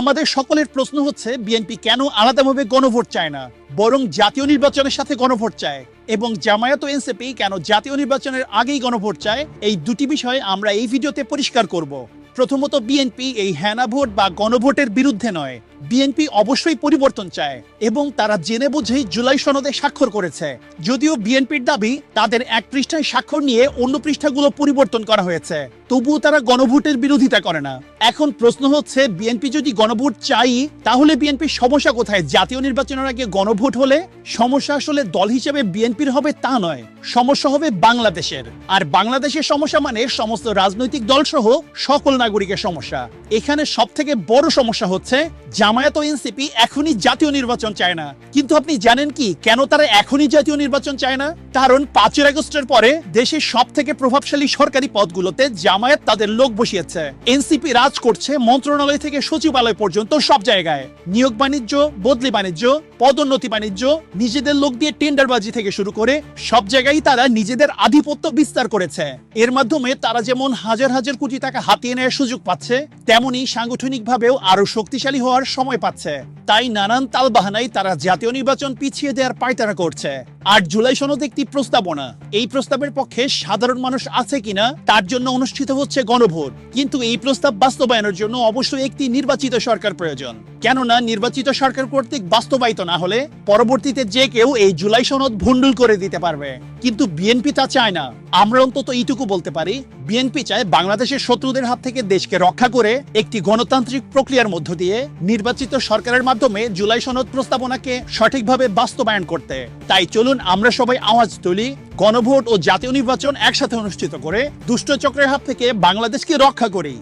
আমাদের সকলের প্রশ্ন হচ্ছে বিএনপি কেন আলাদাভাবে গণভোট চায় না? বরং জাতীয় নির্বাচনের সাথে গণভোট চায়। এবং জামায়াত ও এনসিপি কেন জাতীয় নির্বাচনের আগেই গণভোট চায়? এই দুটি বিষয় আমরা এই ভিডিওতে পরিষ্কার করব। প্রথমত বিএনপি এই হ্যানা ভোট বা গণভোটের বিরুদ্ধে নয়। বিএনপি অবশ্যই পরিবর্তন চায় এবং তারা জেনে বুঝেই জুলাই সনদে স্বাক্ষর করেছে। যদিও বিএনপির দাবি, তাদের এক পৃষ্ঠায় স্বাক্ষর নিয়ে অন্য পৃষ্ঠাগুলো পরিবর্তন করা হয়েছে। তবুও তারা গণভোটের বিরোধিতা করে না। এখন প্রশ্ন হচ্ছে, বিএনপি যদি গণভোট চাই, তাহলে বিএনপির সমস্যা কোথায়? জাতীয় নির্বাচনের আগে গণভোট হলে সমস্যা আসলে দল হিসেবে বিএনপির হবে তা নয়, সমস্যা হবে বাংলাদেশের। আর বাংলাদেশের সমস্যা মানে সমস্ত রাজনৈতিক দল সহ সকল নাগরিকের সমস্যা। এখানে সব থেকে বড় সমস্যা হচ্ছে, জামায়াত ও এনসিপি এখনই জাতীয় নির্বাচন চায় না। কিন্তু আপনি জানেন কি, কেন তারা এখনই জাতীয় নির্বাচন চায় না? কারণ পাঁচই আগস্টের পরে দেশের সব থেকে প্রভাবশালী সরকারি পদগুলোতে জামায়াত তাদের লোক বসিয়েছে। এনসিপি রাজ করছে মন্ত্রণালয় থেকে সচিবালয় পর্যন্ত সব জায়গায়। নিয়োগ বাণিজ্য, বদলি বাণিজ্য, পদোন্নতি বাণিজ্য, নিজেদের লোক দিয়ে টেন্ডারবাজি থেকে শুরু করে সব জায়গায় তারা নিজেদের আধিপত্য বিস্তার করেছে। এর মাধ্যমে তারা যেমন হাজার হাজার কোটি টাকা হাতিয়ে নেওয়ার সুযোগ পাচ্ছে, তেমনি সাংগঠনিকভাবেও আরও শক্তিশালী হওয়ার সময় পাচ্ছে। তাই নানান তালবাহানায় তারা জাতীয় নির্বাচন পিছিয়ে দেওয়ার পায়তারা করছে। আর জুলাই সনদ একটি প্রস্তাবনা। এই প্রস্তাবের পক্ষে সাধারণ মানুষ আছে কিনা, তার জন্য অনুষ্ঠিত হচ্ছে গণভোট। কিন্তু এই প্রস্তাব বাস্তবায়নের জন্য অবশ্যই একটি নির্বাচিত সরকার প্রয়োজন। কেননা, নির্বাচিত সরকার কর্তৃক বাস্তবায়িত না হলে পরবর্তীতে যে কেউ এই জুলাই সনদ ভণ্ডুল করে দিতে পারবে। কিন্তু বিএনপি তা চায় না। আমরা অন্তত এইটুকু বলতে পারি বিএনপি চায় বাংলাদেশের শত্রুদের হাত থেকে দেশকে রক্ষা করে একটি গণতান্ত্রিক প্রক্রিয়ার মধ্য দিয়ে নির্বাচিত সরকারের মাধ্যমে জুলাই সনদ প্রস্তাবনাকে সঠিকভাবে বাস্তবায়ন করতে। তাই চলুন আমরা সবাই আওয়াজ তুলি, গণভোট ও জাতীয় নির্বাচন একসাথে অনুষ্ঠিত করে দুষ্টচক্রের হাত থেকে বাংলাদেশকে রক্ষা করি।